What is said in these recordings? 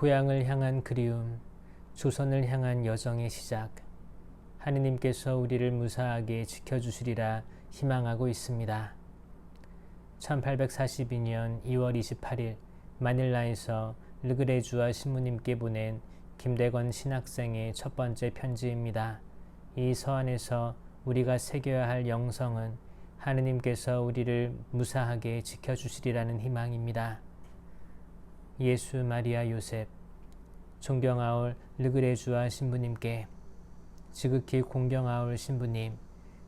고향을 향한 그리움, 조선을 향한 여정의 시작. 하느님께서 우리를 무사하게 지켜주시리라 희망하고 있습니다. 1842년 2월 28일 마닐라에서 르그레주아 신부님께 보낸 김대건 신학생의 첫 번째 편지입니다. 이 서한에서 우리가 새겨야 할 영성은 하느님께서 우리를 무사하게 지켜주시리라는 희망입니다. 예수 마리아 요셉 존경하올 르그레주아 신부님께 지극히 공경하올 신부님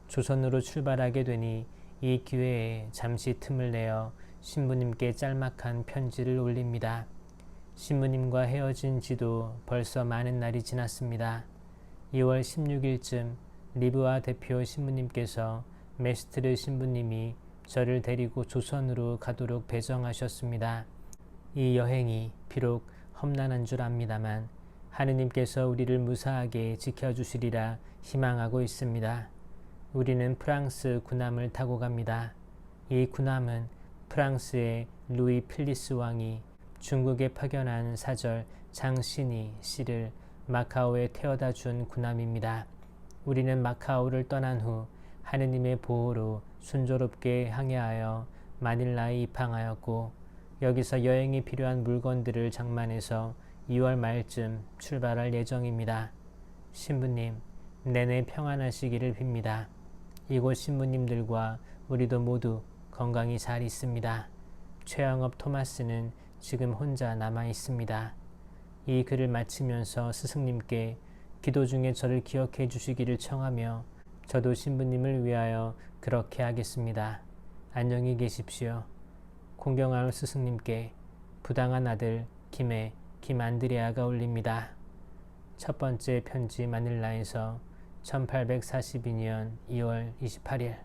조선으로 출발하게 되니 이 기회에 잠시 틈을 내어 신부님께 짤막한 편지를 올립니다. 신부님과 헤어진 지도 벌써 많은 날이 지났습니다. 2월 16일쯤 리브아 대표 신부님께서 메스트르 신부님이 저를 데리고 조선으로 가도록 배정하셨습니다. 이 여행이 비록 험난한 줄 압니다만 하느님께서 우리를 무사하게 지켜주시리라 희망하고 있습니다. 우리는 프랑스 군함을 타고 갑니다. 이 군함은 프랑스의 루이 필리스 왕이 중국에 파견한 사절 장신이 씨를 마카오에 태워다 준 군함입니다. 우리는 마카오를 떠난 후 하느님의 보호로 순조롭게 항해하여 마닐라에 입항하였고 여기서 여행이 필요한 물건들을 장만해서 2월 말쯤 출발할 예정입니다. 신부님, 내내 평안하시기를 빕니다. 이곳 신부님들과 우리도 모두 건강히 잘 있습니다. 최영업 토마스는 지금 혼자 남아 있습니다. 이 글을 마치면서 스승님께 기도 중에 저를 기억해 주시기를 청하며 저도 신부님을 위하여 그렇게 하겠습니다. 안녕히 계십시오. 공경하는 스승님께 부당한 아들 김해 김안드레아가 올립니다. 첫 번째 편지 마닐라에서 1842년 2월 28일